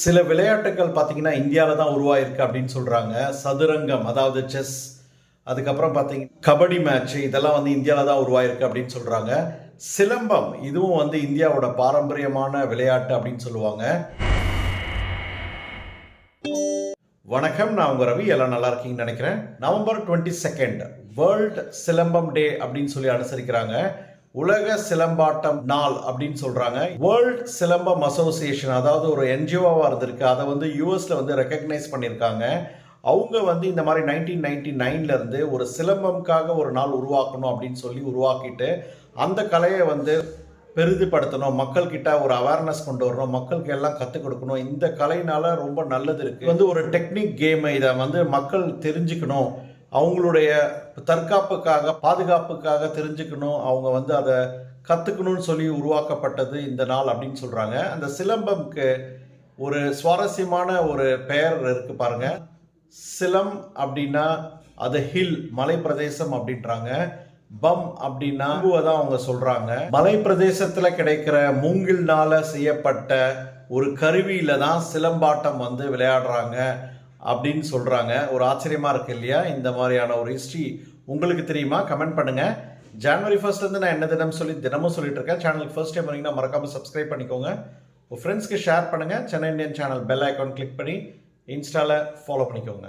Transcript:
சில விளையாட்டுகள் பார்த்தீங்கன்னா இந்தியாவில் தான் உருவாயிருக்கு அப்படின்னு சொல்கிறாங்க சதுரங்கம் அதாவது செஸ் அதுக்கப்புறம் பார்த்தீங்கன்னா கபடி மேட்ச் இதெல்லாம் வந்து இந்தியாவில் தான் உருவாயிருக்கு அப்படின்னு சொல்கிறாங்க சிலம்பம் இதுவும் வந்து இந்தியாவோட பாரம்பரியமான விளையாட்டு அப்படின்னு சொல்லுவாங்க. வணக்கம் நான் உங்கள் ரவி. எல்லாம் நல்லா இருக்கீங்கன்னு நினைக்கிறேன். November twenty second world silambam day அப்படின்னு சொல்லி அனுசரிக்கிறாங்க. உலக சிலம்பாட்டம் நாள் அப்படின்னு சொல்றாங்க. வேர்ல்ட் சிலம்பம் அசோசியேஷன் அதாவது ஒரு என்ஜிஓவாக இருந்திருக்கு. அதை வந்து யூஎஸ்ல வந்து ரெக்கக்னைஸ் பண்ணியிருக்காங்க. அவங்க வந்து இந்த மாதிரி நைன்டீன் நைன்டி நைன்லேருந்து ஒரு சிலம்பம்காக ஒரு நாள் உருவாக்கணும் அப்படின்னு சொல்லி உருவாக்கிட்டு அந்த கலையை வந்து பெரிதுபடுத்தணும். மக்கள்கிட்ட ஒரு அவேர்னஸ் கொண்டு வரணும். மக்களுக்கு எல்லாம் கற்றுக் கொடுக்கணும். இந்த கலைனால ரொம்ப நல்லது இருக்குது வந்து ஒரு டெக்னிக் கேமு இதை வந்து மக்கள் தெரிஞ்சுக்கணும். அவங்களுடைய தற்காப்புக்காக பாதுகாப்புக்காக தெரிஞ்சுக்கணும். அவங்க வந்து அதை கற்றுக்கணும்னு சொல்லி உருவாக்கப்பட்டது இந்த நாள் அப்படின்னு சொல்கிறாங்க அந்த சிலம்பம்க்கு ஒரு சுவாரஸ்யமான ஒரு பெயர் இருக்குது பாருங்க. சிலம் அப்படின்னா அது ஹில் மலை பிரதேசம் அப்படின்றாங்க. பம் அப்படின்னா தான் அவங்க சொல்கிறாங்க மலை பிரதேசத்தில் கிடைக்கிற மூங்கில்னால செய்யப்பட்ட ஒரு கருவியில தான் சிலம்பாட்டம் வந்து விளையாடுறாங்க. அப்படின்னு சொல்கிறாங்க ஒரு ஆச்சரியமாக இருக்கு இல்லையா? இந்த மாதிரியான ஒரு ஹிஸ்ட்ரி உங்களுக்கு தெரியுமா? கமெண்ட் பண்ணுங்கள் ஜனவரி ஃபர்ஸ்ட்லேருந்து நான் என்ன தினம் சொல்லி தினமும் சொல்லிட்டு இருக்கேன். சேனலுக்கு ஃபர்ஸ்ட் டைம் வரீங்கன்னா மறக்காம சப்ஸ்கிரைப் பண்ணிக்கோங்க. உங்கள் ஃப்ரெண்ட்ஸ்க்கு ஷேர் பண்ணுங்கள் Chennai Indian channel bell icon click பண்ணி இன்ஸ்டாவில் ஃபாலோ பண்ணிக்கோங்க.